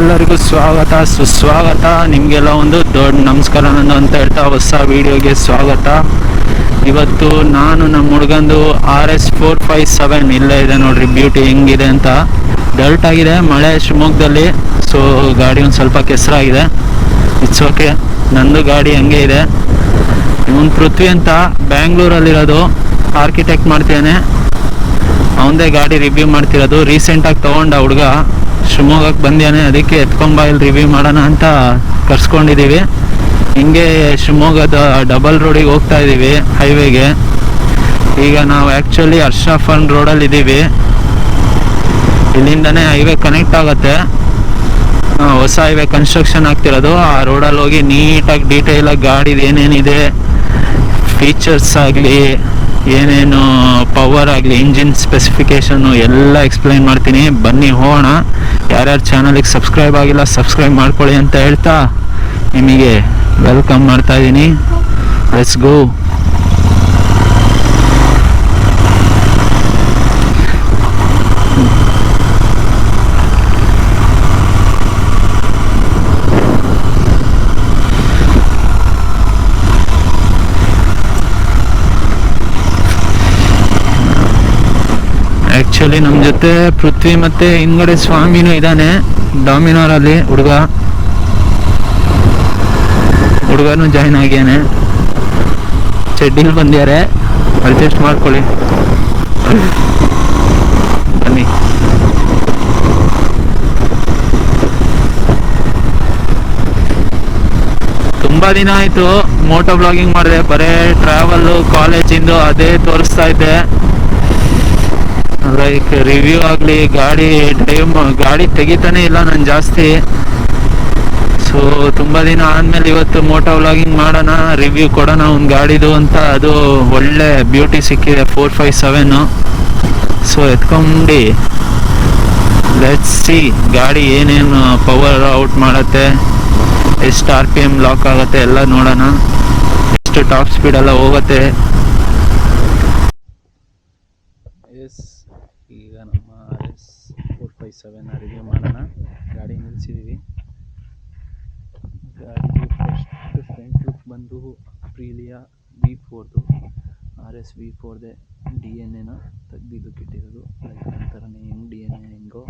ನಿಮ್ಗೆಲ್ಲರಿಗೂ ಸ್ವಾಗತ. ಸುಸ್ವಾಗತ. ನಿಮಗೆಲ್ಲ ಒಂದು ದೊಡ್ಡ ನಮಸ್ಕಾರ ನಾನು ಅಂತ ಹೇಳ್ತಾ ಹೊಸ ವಿಡಿಯೋಗೆ ಸ್ವಾಗತ. ಇವತ್ತು ನಾನು ನಮ್ಮ ಹುಡುಗಂದು R S four five seven ಇಲ್ಲೇ ಇದೆ ನೋಡ್ರಿ, ಬ್ಯೂಟಿ ಹೆಂಗಿದೆ ಅಂತ. ಡರ್ಟ್ ಆಗಿದೆ, ಮಳೆ ಶಿವಮೊಗ್ಗದಲ್ಲಿ, ಸೊ ಗಾಡಿ ಒಂದು ಸ್ವಲ್ಪ ಕೆಸರಾಗಿದೆ. ಇಟ್ಸ್ ಓಕೆ ನಂದು ಗಾಡಿ ಹಂಗೆ ಇದೆ. ಇವನು ಪೃಥ್ವಿ ಅಂತ ಬ್ಯಾಂಗ್ಳೂರಲ್ಲಿರೋದು. ಆರ್ಕಿಟೆಕ್ಟ್ ಮಾಡ್ತೇನೆ. ಅವನದೇ ಗಾಡಿ ರಿವ್ಯೂ ಮಾಡ್ತಿರೋದು. ರೀಸೆಂಟಾಗಿ ತೊಗೊಂಡ ಹುಡುಗ. ಶಿವಮೊಗ್ಗಕ್ಕೆ ಬಂದ್ಯಾನೆ. ಅದಕ್ಕೆ ಎತ್ಕೊಂಬ ಇಲ್ಲಿ ರಿವ್ಯೂ ಮಾಡೋಣ ಅಂತ ಕರ್ಸ್ಕೊಂಡಿದ್ದೀವಿ ಹಿಂಗೆ ಶಿವಮೊಗ್ಗದ ಡಬಲ್ ರೋಡಿಗೆ ಹೋಗ್ತಾ ಇದ್ದೀವಿ ಹೈವೇಗೆ ಈಗ ನಾವು ಆ್ಯಕ್ಚುಲಿ ರೋಡ್ ರೋಡಲ್ಲಿ ಇದ್ದೀವಿ ಇಲ್ಲಿಂದನೇ ಹೈವೇ ಕನೆಕ್ಟ್ ಆಗುತ್ತೆ. ಹೊಸ ಹೈವೇ ಕನ್ಸ್ಟ್ರಕ್ಷನ್ ಆಗ್ತಿರೋದು. ಆ ರೋಡಲ್ಲಿ ಹೋಗಿ ನೀಟಾಗಿ ಡೀಟೇಲಾಗಿ ಗಾಡಿದು ಏನೇನಿದೆ ಫೀಚರ್ಸ್ ಆಗಲಿ, ಏನೇನು ಪವರ್ ಆಗಲಿ ಇಂಜಿನ್ ಸ್ಪೆಸಿಫಿಕೇಶನ್ನು ಎಲ್ಲ ಎಕ್ಸ್ಪ್ಲೈನ್ ಮಾಡ್ತೀನಿ. ಬನ್ನಿ ಹೋಗೋಣ. ಯಾರ್ಯಾರು ಚಾನಲಿಗೆ ಸಬ್ಸ್ಕ್ರೈಬ್ ಆಗಿಲ್ಲ ಸಬ್ಸ್ಕ್ರೈಬ್ ಮಾಡ್ಕೊಳ್ಳಿ ಅಂತ ಹೇಳ್ತಾ ನಿಮಗೆ ವೆಲ್ಕಮ್ ಮಾಡ್ತಾ ಇದ್ದೀನಿ. ಲೆಟ್ಸ್ ಗೋ ಆ್ಯಕ್ಚುಲಿ ನಮ್ಮ ಜೊತೆ ಪೃಥ್ವಿ ಮತ್ತೆ ಹಿಂದ್ಗಡೆ ಸ್ವಾಮಿನೂ ಇದ್ದಾನೆ ಡಾಮಿನೋರಲ್ಲಿ ಹುಡುಗ. ಹುಡುಗನೂ ಜಾಯ್ನ್ ಆಗ್ಯಾನೆ ಚೆಡ್ಡಿಲ್ ಬಂದ್ಯಾರೆ ಅಡ್ಜಸ್ಟ್ ಮಾಡ್ಕೊಳ್ಳಿ. ಬನ್ನಿ. ತುಂಬಾ ದಿನ ಆಯಿತು. ಮೋಟೋ ಬ್ಲಾಗಿಂಗ್ ಮಾಡಿದೆ. ಬರೇ ಟ್ರಾವೆಲ್ಲು ಕಾಲೇಜಿಂದು ಅದೇ ತೋರಿಸ್ತಾ ಇದ್ದೆ. ಲೈಕ್ ರಿವ್ಯೂ ಆಗಲಿ, ಗಾಡಿ ಡ್ರೈವ್ ಗಾಡಿ ತೆಗಿತಾನೆ ಇಲ್ಲ ನಾನು ಜಾಸ್ತಿ. ಸೊ ತುಂಬ ದಿನ ಆದಮೇಲೆ ಇವತ್ತು ಮೋಟೋ ವ್ಲಾಗಿಂಗ್ ಮಾಡೋಣ ರಿವ್ಯೂ ಕೊಡೋಣ ಒಂದು ಗಾಡಿದು ಅಂತ. ಅದು ಒಳ್ಳೆ ಬ್ಯೂಟಿ ಸಿಕ್ಕಿದೆ ಫೋರ್ ಫೈವ್ ಸೆವೆನ್ನು ಸೊ ಎತ್ಕೊಂಡು. ಲೆಟ್ಸ್ ಸಿ ಗಾಡಿ ಏನೇನು ಪವರ್ ಔಟ್ ಮಾಡುತ್ತೆ, ಎಷ್ಟು ಆರ್ ಪಿ ಎಂ ಲಾಕ್ ಆಗುತ್ತೆ, ಎಲ್ಲ ನೋಡೋಣ. ಎಷ್ಟು ಟಾಪ್ ಸ್ಪೀಡೆಲ್ಲ ಹೋಗತ್ತೆ ಹೋಗುತ್ತೆ ಎಸ್ ಈಗ ನಮ್ಮ R S four five seven review ಮಾಡೋಣ ಗಾಡಿ ನಿಲ್ಲಿಸಿದ್ದೀವಿ ಗಾಡಿ ಫಸ್ಟ್ ಬಂದು ಪ್ರೀಲಿಯಾ ವಿ ಫೋರ್ದು, ಆರ್ ಎಸ್ ವಿ ಫೋರ್ದೆ ಡಿ ಎನ್ ಎನ ತೆಗ್ದು ಇದಕ್ಕೆ ಇಟ್ಟಿರೋದು. ಲೈಕ್ ಥರನೇ ಹೆಂಗೆ ಡಿ ಎನ್ ಎ ಹೆಂಗೋ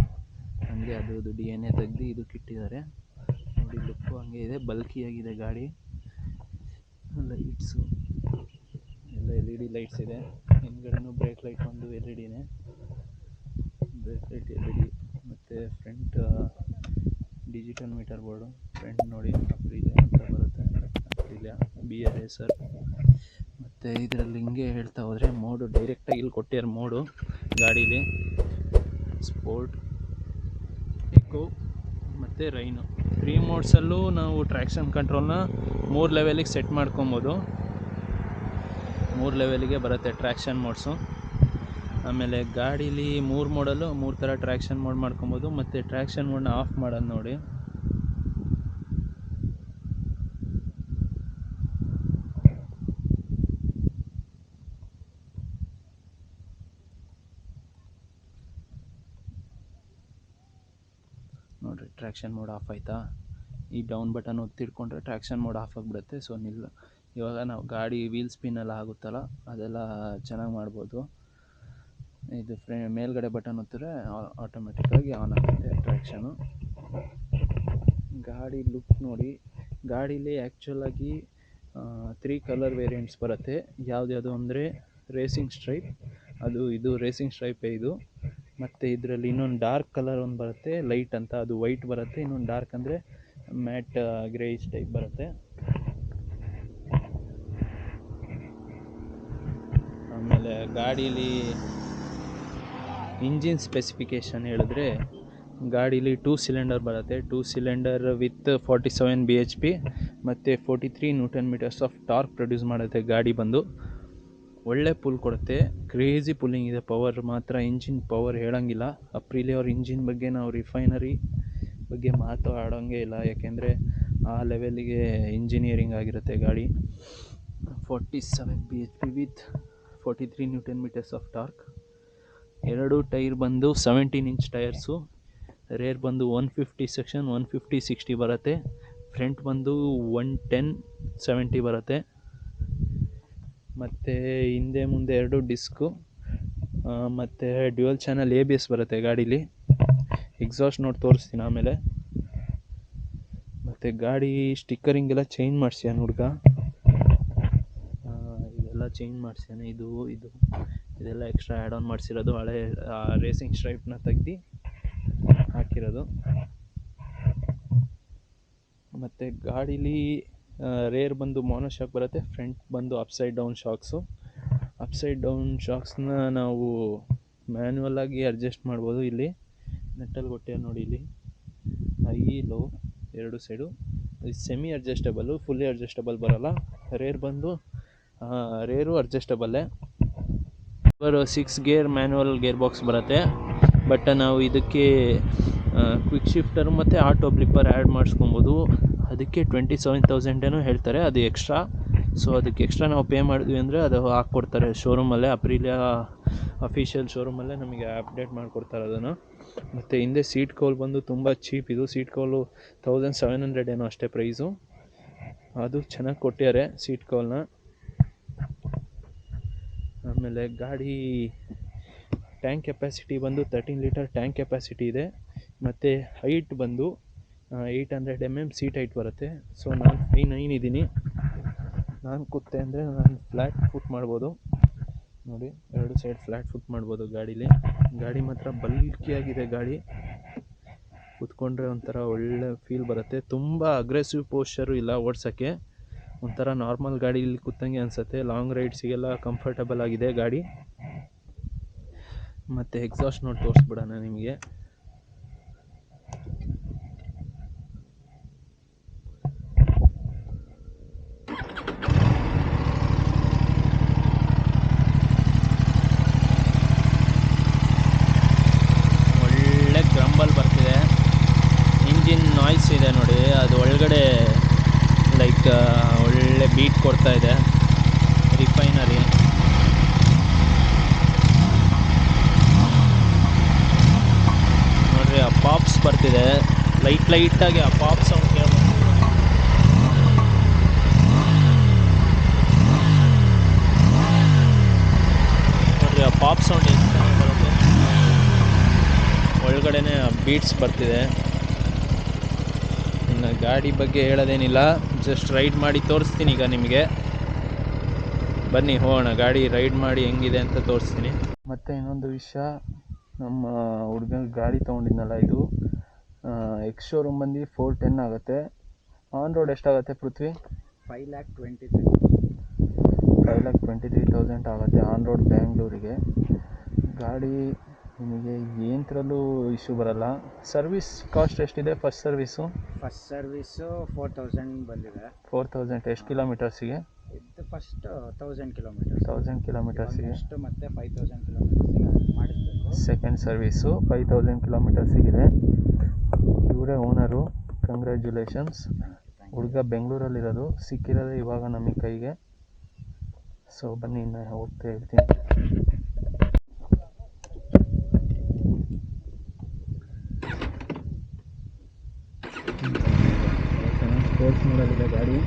ಹಂಗೆ ಅದ್ರದ್ದು ಡಿ ಎನ್ ಎ ತೆಗ್ದು ಇದಕ್ಕೆ ಇಟ್ಟಿದ್ದಾರೆ. ನೋಡಿ ಲುಕ್ಕು ಹಂಗೆ ಇದೆ ಬಲ್ಕಿಯಾಗಿದೆ ಗಾಡಿ. ಲೈಟ್ಸು ಎಲ್ಲ ಎಲ್ ಇ ಡಿ ಲೈಟ್ಸ್ ಇದೆ. ಹಿಂದ್ಗಡೆನೂ ಬ್ರೇಕ್ ಲೈಟ್ ಒಂದು L E ಡಿನೇ brake light L E D ಮತ್ತು front digital meter board front ನೋಡಿ ಅಪ್ರಿಲಿಯಾ ಅಂತ ಬರುತ್ತೆ Aprilia B R A sir. ಮತ್ತು ಇದರಲ್ಲಿ ಹಿಂಗೆ ಹೇಳ್ತಾ ಹೋದರೆ ಮೋಡು ಡೈರೆಕ್ಟಾಗಿ ಇಲ್ಲಿ ಕೊಟ್ಟಿರೋ ಮೋಡು ಗಾಡೀಲಿ. ಸ್ಪೋರ್ಟ್ ಎಕೋ ಮತ್ತು ರೈನು ತ್ರೀ ಮೋಡ್ಸಲ್ಲೂ ನಾವು ಟ್ರ್ಯಾಕ್ಷನ್ ಕಂಟ್ರೋಲ್ನ ಮೂರು ಲೆವೆಲಿಗೆ ಸೆಟ್ ಮಾಡ್ಕೊಬೋದು. ಮೂರು ಲೆವೆಲಿಗೆ ಬರುತ್ತೆ ಟ್ರ್ಯಾಕ್ಷನ್ ಮೋಡ್ಸು ಆಮೇಲೆ ಗಾಡೀಲಿ ಮೂರು ಮೋಡಲ್ಲೂ ಮೂರು ಥರ ಟ್ರ್ಯಾಕ್ಷನ್ ಮೋಡ್ ಮಾಡ್ಕೊಬೋದು. ಮತ್ತು ಟ್ರ್ಯಾಕ್ಷನ್ ಮೋಡ್ನ ಆಫ್ ಮಾಡೋದು ನೋಡಿ ನೋಡಿರಿ ಟ್ರ್ಯಾಕ್ಷನ್ ಮೋಡ್ ಆಫ್ ಆಯಿತಾ? ಈ ಡೌನ್ ಬಟನ್ ಒತ್ತಿಡ್ಕೊಂಡ್ರೆ ಟ್ರ್ಯಾಕ್ಷನ್ ಮೋಡ್ ಆಫ್ ಆಗಿಬಿಡುತ್ತೆ. ಸೊ ನಿಲ್ಲ ಇವಾಗ ನಾವು ಗಾಡಿ ವೀಲ್ ಸ್ಪಿನ್ ಎಲ್ಲ ಆಗುತ್ತಲ್ಲ, ಅದೆಲ್ಲ ಚೆನ್ನಾಗಿ ಮಾಡ್ಬೋದು. ಇದು ಫ್ರೇ, ಮೇಲ್ಗಡೆ ಬಟನ್ ಒತ್ತಿದ್ರೆ ಆಟೋಮೆಟಿಕ್ಕಾಗಿ ಆನ್ ಆಗುತ್ತೆ ಟ್ರ್ಯಾಕ್ಷನು ಗಾಡಿ ಲುಕ್ ನೋಡಿ, ಗಾಡೀಲಿ ಆ್ಯಕ್ಚುಲಾಗಿ ತ್ರೀ ಕಲರ್ ವೇರಿಯಂಟ್ಸ್ ಬರುತ್ತೆ. ಯಾವುದ್ಯಾವುದು ಅಂದರೆ ರೇಸಿಂಗ್ ಸ್ಟ್ರೈಪ್ ಅದು, ಇದು ರೇಸಿಂಗ್ ಸ್ಟ್ರೈಪೇ ಇದು. ಮತ್ತು ಇದರಲ್ಲಿ ಇನ್ನೊಂದು ಡಾರ್ಕ್ ಕಲರ್ ಒಂದು ಬರುತ್ತೆ ಲೈಟ್ ಅಂತ, ಅದು ವೈಟ್ ಬರುತ್ತೆ, ಇನ್ನೊಂದು ಡಾರ್ಕ್ ಅಂದರೆ ಮ್ಯಾಟ್ ಗ್ರೇಯಿಶ್ ಟೈಪ್ ಬರುತ್ತೆ. ಆಮೇಲೆ ಗಾಡೀಲಿ ಇಂಜಿನ್ ಸ್ಪೆಸಿಫಿಕೇಷನ್ ಹೇಳಿದ್ರೆ, ಗಾಡೀಲಿ ಟೂ ಸಿಲಿಂಡರ್ ಬರುತ್ತೆ. Two cylinder with forty seven B H P ಮತ್ತು forty three newton meters of torque produce ಮಾಡುತ್ತೆ ಗಾಡಿ ಬಂದು. ಒಳ್ಳೆ ಪುಲ್ ಕೊಡುತ್ತೆ. ಕ್ರೇಜಿ ಪುಲ್ಲಿಂಗ್ ಇದೆ. ಪವರ್ ಮಾತ್ರ ಇಂಜಿನ್ ಪವರ್ ಹೇಳೋಂಗಿಲ್ಲ. ಅಪ್ರಿಲಿ ಅವ್ರ ಇಂಜಿನ್ ಬಗ್ಗೆ ನಾವು ರಿಫೈನರಿ ಬಗ್ಗೆ ಮಾತಾಡೋಂಗೆ ಇಲ್ಲ. ಯಾಕೆಂದರೆ ಆ ಲೆವೆಲ್ಲಿಗೆ ಇಂಜಿನಿಯರಿಂಗ್ ಆಗಿರುತ್ತೆ ಗಾಡಿ. Forty seven B H P with forty three newton meters of torque ಎರಡು ಟೈರ್ ಬಂದು ಸೆವೆಂಟೀನ್ ಇಂಚ್ ಟೈರ್ಸು ರೇರ್ ಬಂದು one fifty section one fifty sixty ಬರುತ್ತೆ. ಫ್ರಂಟ್ ಬಂದು ಒನ್ ಟೆನ್ ಸೆವೆಂಟಿ ಬರುತ್ತೆ. ಮತ್ತು ಹಿಂದೆ ಮುಂದೆ ಎರಡು ಡಿಸ್ಕು ಮತ್ತು dual channel A B S ಬರುತ್ತೆ ಗಾಡೀಲಿ. ಎಕ್ಸಾಸ್ಟ್ ನೋಡಿ ತೋರಿಸ್ತೀನಿ ಆಮೇಲೆ. ಮತ್ತು ಗಾಡಿ ಸ್ಟಿಕ್ಕರಿಂಗ್ ಎಲ್ಲ ಚೇಂಜ್ ಮಾಡಿಸ್ಯಾನ ಹುಡ್ಗ. ಇದೆಲ್ಲ ಚೇಂಜ್ ಮಾಡಿಸ್ಯಾನೆ. ಇದು ಇದು. ಇದೆಲ್ಲ ಎಕ್ಸ್ಟ್ರಾ ಆ್ಯಡ್ ಆನ್ ಮಾಡಿಸಿರೋದು ಹಳೆ ರೇಸಿಂಗ್ ಸ್ಟ್ರೈಪ್ನ ತೆಗ್ದು ಹಾಕಿರೋದು. ಮತ್ತು ಗಾಡೀಲಿ ರೇರ್ ಬಂದು ಮೋನೋ ಶಾಕ್ ಬರುತ್ತೆ ಫ್ರಂಟ್ ಬಂದು upside down shocks upside down ಶಾಕ್ಸ್ನ ನಾವು ಮ್ಯಾನ್ಯುವಲ್ ಆಗಿ ಅಡ್ಜಸ್ಟ್ ಮಾಡ್ಬೋದು ಇಲ್ಲಿ. ನೆಟ್ಟಲ್ಲಿ ಕೊಟ್ಟೆ ನೋಡಿ ಇಲ್ಲಿ. ಹೈ ಲೋ ಎರಡು side semi adjustable fully adjustable ಬರೋಲ್ಲ. ರೇರ್ ಬಂದು ರೇರು ಅಡ್ಜಸ್ಟಬಲ್ಲೇ ಬರೋ six gear manual gear box ಬರುತ್ತೆ. ಬಟ್ ನಾವು ಇದಕ್ಕೆ ಕ್ವಿಕ್ ಶಿಫ್ಟರ್ ಮತ್ತು ಆಟೋ ಬ್ಲಿಪ್ಪರ್ ಆ್ಯಡ್ ಮಾಡಿಸ್ಕೊಬೋದು. ಅದಕ್ಕೆ ಟ್ವೆಂಟಿ ಸೆವೆನ್ ತೌಸಂಡ್ ಏನೋ ಹೇಳ್ತಾರೆ, ಅದು ಎಕ್ಸ್ಟ್ರಾ ಸೊ ಅದಕ್ಕೆ ಎಕ್ಸ್ಟ್ರಾ ನಾವು ಪೇ ಮಾಡಿದ್ವಿ ಅಂದರೆ ಅದು ಹಾಕ್ಕೊಡ್ತಾರೆ ಶೋರೂಮಲ್ಲೇ ಅಪ್ರಿಲಿಯಾ ಅಫಿಷಿಯಲ್ ಶೋರೂಮಲ್ಲೇ ನಮಗೆ ಅಪ್ಡೇಟ್ ಮಾಡಿಕೊಡ್ತಾರೆ ಅದನ್ನು. ಮತ್ತು ಹಿಂದೆ ಸೀಟ್ ಕೋಲ್ ಬಂದು ತುಂಬ ಚೀಪ್ ಇದು. Seat cowl thousand seven hundred ಏನೋ ಅಷ್ಟೇ ಪ್ರೈಸು ಅದು ಚೆನ್ನಾಗಿ ಕೊಟ್ಟಿದ್ದಾರೆ ಸೀಟ್ ಕೋಲ್ನ ಆಮೇಲೆ ಗಾಡಿ ಟ್ಯಾಂಕ್ ಕೆಪಾಸಿಟಿ ಬಂದು ತರ್ಟೀನ್ ಲೀಟರ್ ಟ್ಯಾಂಕ್ ಕೆಪಾಸಿಟಿ ಇದೆ. ಮತ್ತು ಹೈಟ್ ಬಂದು eight hundred M M seat height ಬರುತ್ತೆ. ಸೊ ನಾನು ಫೈ ನೈನ್ ಇದ್ದೀನಿ. ನಾನು ಕೂತೆ ಅಂದರೆ ನಾನು ಫ್ಲ್ಯಾಟ್ ಫುಟ್ ಮಾಡ್ಬೋದು. ನೋಡಿ, ಎರಡು ಸೈಡ್ ಫ್ಲ್ಯಾಟ್ ಫುಟ್ ಮಾಡ್ಬೋದು ಗಾಡೀಲಿ. ಗಾಡಿ ಮಾತ್ರ ಬಲ್ಕಿಯಾಗಿದೆ ಗಾಡಿ. ಕೂತ್ಕೊಂಡ್ರೆ ಒಂಥರ ಒಳ್ಳೆ ಫೀಲ್ ಬರುತ್ತೆ. ತುಂಬ ಅಗ್ರೆಸಿವ್ ಪೋಶ್ಚರು ಇಲ್ಲ ಓಡ್ಸೋಕ್ಕೆ. ಒಂಥರ ನಾರ್ಮಲ್ ಗಾಡೀಲಿ ಕೂತಂಗೆ ಅನಿಸುತ್ತೆ. ಲಾಂಗ್ ರೈಡ್ಸಿಗೆಲ್ಲ ಕಂಫರ್ಟಬಲ್ ಆಗಿದೆ ಗಾಡಿ. ಮತ್ತು ಎಕ್ಸಾಸ್ಟ್ ನೋಡಿ ತೋರಿಸ್ಬಿಡೋಣ ನಿಮಗೆ ಒಳ್ಳೆ ಗ್ರಂಬಲ್ ಬರ್ತಿದೆ ಇಂಜಿನ್ ನಾಯ್ಸ್ ಇದೆ ನೋಡಿ ಅದು ಒಳಗಡೆ ಲೈಕ್ ಒಳ್ಳೆ ಬೀಟ್ ಕೊಡ್ತಾ ಇದೆ ರಿಫೈನರಿ ನೋಡ್ರಿ ಆ ಪಾಪ್ಸ್ ಬರ್ತಿದೆ. ಲೈಟ್ ಲೈಟಾಗಿ ಆ ಪಾಪ್ ಸೌಂಡ್ ಕೇಳ್ಬೋದು ನೋಡ್ರಿ, ಆ ಪಾಪ್ ಸೌಂಡ್ ಬರುತ್ತೆ. ಒಳಗಡೆನೆ ಬೀಟ್ಸ್ ಬರ್ತಿದೆ. ಇನ್ನು ಗಾಡಿ ಬಗ್ಗೆ ಹೇಳೋದೇನಿಲ್ಲ. ಜಸ್ಟ್ ರೈಡ್ ಮಾಡಿ ತೋರಿಸ್ತೀನಿ ಈಗ ನಿಮಗೆ. ಬನ್ನಿ, ಹೋಗೋಣ. ಗಾಡಿ ರೈಡ್ ಮಾಡಿ ಹೆಂಗಿದೆ ಅಂತ ತೋರಿಸ್ತೀನಿ. ಮತ್ತು ಇನ್ನೊಂದು ವಿಷಯ. ನಮ್ಮ ಹುಡುಗ ಗಾಡಿ ತೊಗೊಂಡಿದ್ನಲ್ಲ ಇದು. ಎಕ್ಸ್ ಶೋರೂಮ್ ಬಂದು ಫೋರ್ ಟೆನ್ ಆಗುತ್ತೆ. ಆನ್ ರೋಡ್ ಎಷ್ಟಾಗುತ್ತೆ Prithvi? Five lakh twenty three five lakh twenty three thousand ಆಗುತ್ತೆ ಆನ್ ರೋಡ್ ಬ್ಯಾಂಗ್ಳೂರಿಗೆ ಗಾಡಿ ನಿಮಗೆ ಏನತ್ರಲ್ಲೂ ಇಶ್ಯೂ ಬರಲ್ಲ. ಸರ್ವಿಸ್ ಕಾಸ್ಟ್ ಎಷ್ಟಿದೆ first service first service four thousand ಬಂದಿದೆ. ಫೋರ್ ತೌಸಂಡ್ ಎಷ್ಟು ಕಿಲೋಮೀಟರ್ಸಿಗೆ ಇದು ಫಸ್ಟ್ ತೌಸಂಡ್ ಕಿಲೋಮೀಟರ್ ತೌಸಂಡ್ ಕಿಲೋಮೀಟರ್ಸಿಗೆ ಎಷ್ಟು ಮತ್ತೆ ಫೈವ್ ತೌಸಂಡ್ ಕಿಲೋಮೀಟರ್ಸಿಗೆ ಮಾಡಿಸ್ಬೇಕು. ಸೆಕೆಂಡ್ ಸರ್ವಿಸು ಫೈವ್ ತೌಸಂಡ್ ಕಿಲೋಮೀಟರ್ಸಿಗಿದೆ ಇವರೇ ಓನರು ಕಂಗ್ರ್ಯಾಚುಲೇಷನ್ಸ್ ಹುಡುಗ ಬೆಂಗಳೂರಲ್ಲಿರೋದು. ಸಿಕ್ಕಿರೋದೇ ಇವಾಗ ನಮಗೆ ಕೈಗೆ. ಸೊ ಬನ್ನಿ, ಇನ್ನು ಹೋಗ್ತಾ ಇರ್ತೀನಿ. ಸ್ಪೋರ್ಟ್ಸ್ ಮಾಡಲಿದೆ ಗಾಡಿ ಗಾಡಿ.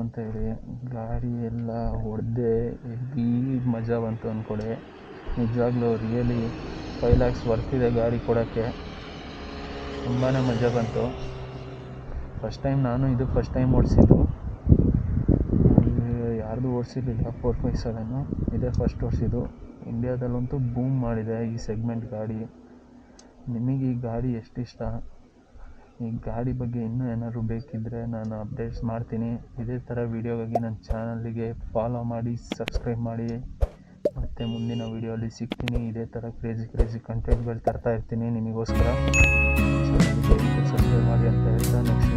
ಅಂತ ಹೇಳಿ, ಗಾಡಿ ಎಲ್ಲ ಹೊಡೆದೆ ಹೆವಿ ಮಜಾ ಬಂತು ಅಂದ್ಕೊಳ್ಳಿ ನಿಜವಾಗ್ಲೂ ರಿಯಲಿ ಫೈವ್ ಲ್ಯಾಕ್ಸ್ ಇದೆ ಗಾಡಿ ಕೊಡೋಕ್ಕೆ. ತುಂಬಾ ಮಜಾ ಬಂತು. ಫಸ್ಟ್ ಟೈಮ್ ನಾನು ಇದು ಫಸ್ಟ್ ಟೈಮ್ ಓಡಿಸಿದ್ದು. ಯಾರ್ದು ಓಡಿಸಿರ್ಲಿಲ್ಲ ಫೋರ್ ಫೈವ್ ಸೆವೆನ್ನು ಇದೇ ಫಸ್ಟ್ ಓಡಿಸಿದ್ದು. ಇಂಡಿಯಾದಲ್ಲಂತೂ ಬೂಮ್ ಮಾಡಿದೆ ಈ ಸೆಗ್ಮೆಂಟ್ ಗಾಡಿ. ನಿಮಗೆ ಈ ಗಾಡಿ ಎಷ್ಟಿಷ್ಟ ಈ ಗಾಡಿ ಬಗ್ಗೆ ಇನ್ನೂ ಏನಾದ್ರು ಬೇಕಿದ್ದರೆ ನಾನು ಅಪ್ಡೇಟ್ಸ್ ಮಾಡ್ತೀನಿ. ಇದೇ ಥರ ವೀಡಿಯೋಗಾಗಿ ನನ್ನ ಚಾನಲ್ಲಿಗೆ ಫಾಲೋ ಮಾಡಿ ಸಬ್ಸ್ಕ್ರೈಬ್ ಮಾಡಿ. ಮತ್ತು ಮುಂದಿನ ವೀಡಿಯೋಲಿ ಸಿಗ್ತೀನಿ. ಇದೇ ಥರ ಕ್ರೇಜಿ ಕ್ರೇಜಿ ಕಂಟೆಂಟ್ಗಳು ತರ್ತಾ ಇರ್ತೀನಿ ನಿಮಗೋಸ್ಕರ. ಸಬ್ಸ್ಕ್ರೈಬ್ ಮಾಡಿ ಅಂತ ಹೇಳ್ತಾ ನೆಕ್ಸ್ಟ್